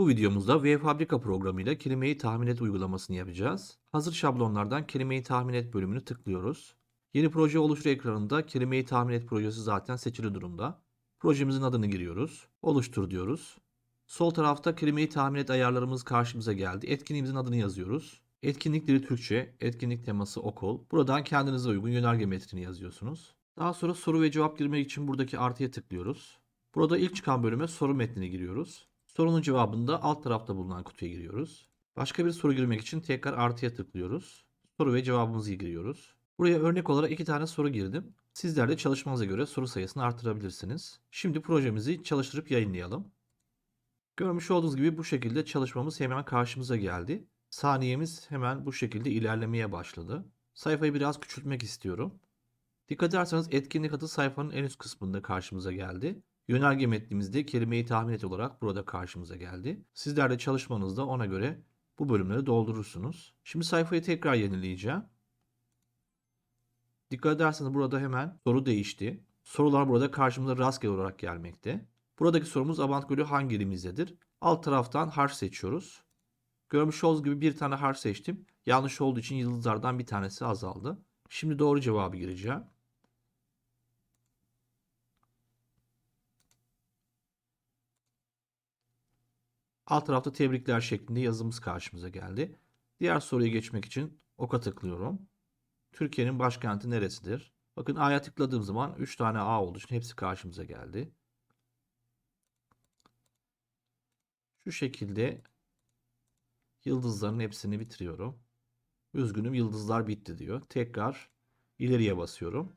Bu videomuzda V Fabrika programıyla kelimeyi tahmin et uygulamasını yapacağız. Hazır şablonlardan kelimeyi tahmin et bölümünü tıklıyoruz. Yeni proje oluştur ekranında kelimeyi tahmin et projesi zaten seçili durumda. Projemizin adını giriyoruz. Oluştur diyoruz. Sol tarafta kelimeyi tahmin et ayarlarımız karşımıza geldi. Etkinliğimizin adını yazıyoruz. Etkinlikleri Türkçe, etkinlik teması okul. Buradan kendinize uygun yönerge metnini yazıyorsunuz. Daha sonra soru ve cevap girmek için buradaki artıya tıklıyoruz. Burada ilk çıkan bölüme soru metnini giriyoruz. Sorunun cevabını da alt tarafta bulunan kutuya giriyoruz. Başka bir soru girmek için tekrar artıya tıklıyoruz. Soru ve cevabımızı giriyoruz. Buraya örnek olarak iki tane soru girdim. Sizler de çalışmanıza göre soru sayısını artırabilirsiniz. Şimdi projemizi çalıştırıp yayınlayalım. Görmüş olduğunuz gibi bu şekilde çalışmamız hemen karşımıza geldi. Saniyemiz hemen bu şekilde ilerlemeye başladı. Sayfayı biraz küçültmek istiyorum. Dikkat ederseniz etkinlik adı sayfanın en üst kısmında karşımıza geldi. Yönerge metnimizde kelimeyi tahmin et olarak burada karşımıza geldi. Sizler de çalışmanızda ona göre bu bölümleri doldurursunuz. Şimdi sayfayı tekrar yenileyeceğim. Dikkat ederseniz burada hemen soru değişti. Sorular burada karşımıza rastgele olarak gelmekte. Buradaki sorumuz Abant Gölü hangi ilimizdedir? Alt taraftan harf seçiyoruz. Görmüş olduğunuz gibi bir tane harf seçtim. Yanlış olduğu için yıldızlardan bir tanesi azaldı. Şimdi doğru cevabı gireceğim. Alt tarafta tebrikler şeklinde yazımız karşımıza geldi. Diğer soruya geçmek için oka tıklıyorum. Türkiye'nin başkenti neresidir? Bakın A'ya tıkladığım zaman 3 tane A olduğu için hepsi karşımıza geldi. Şu şekilde yıldızların hepsini bitiriyorum. Üzgünüm yıldızlar bitti diyor. Tekrar ileriye basıyorum.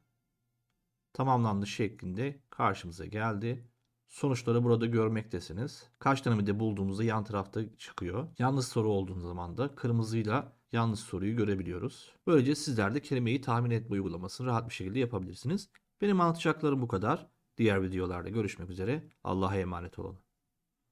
Tamamlandı şeklinde karşımıza geldi. Sonuçları burada görmektesiniz. Kaç tane de bulduğumuzda yan tarafta çıkıyor. Yanlış soru olduğu zaman da kırmızıyla yanlış soruyu görebiliyoruz. Böylece sizler de kelimeyi tahmin etme uygulamasını rahat bir şekilde yapabilirsiniz. Benim anlatacaklarım bu kadar. Diğer videolarda görüşmek üzere. Allah'a emanet olun.